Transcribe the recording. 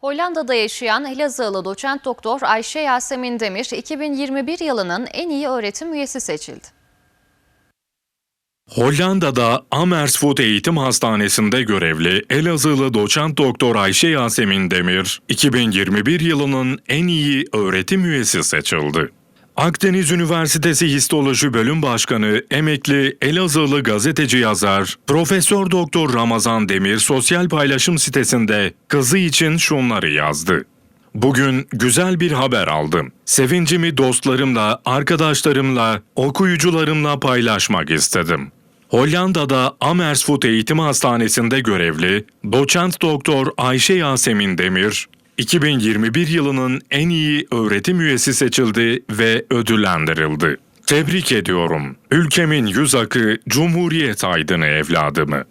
Hollanda'da yaşayan Elazığlı doçent doktor Ayşe Yasemin Demir 2021 yılının en iyi öğretim üyesi seçildi. Hollanda'da Amersfoort Eğitim Hastanesi'nde görevli Elazığlı doçent doktor Ayşe Yasemin Demir, 2021 yılının en iyi öğretim üyesi seçildi. Akdeniz Üniversitesi Histoloji Bölüm Başkanı, emekli Elazığlı gazeteci yazar Profesör Doktor Ramazan Demir sosyal paylaşım sitesinde kızı için şunları yazdı. Bugün güzel bir haber aldım. Sevincimi dostlarımla, arkadaşlarımla, okuyucularımla paylaşmak istedim. Hollanda'da Amersfoort Eğitim Hastanesi'nde görevli doçent doktor Ayşe Yasemin Demir, 2021 yılının en iyi öğretim üyesi seçildi ve ödüllendirildi. Tebrik ediyorum. Ülkemin yüz akı Cumhuriyet aydını evladımı.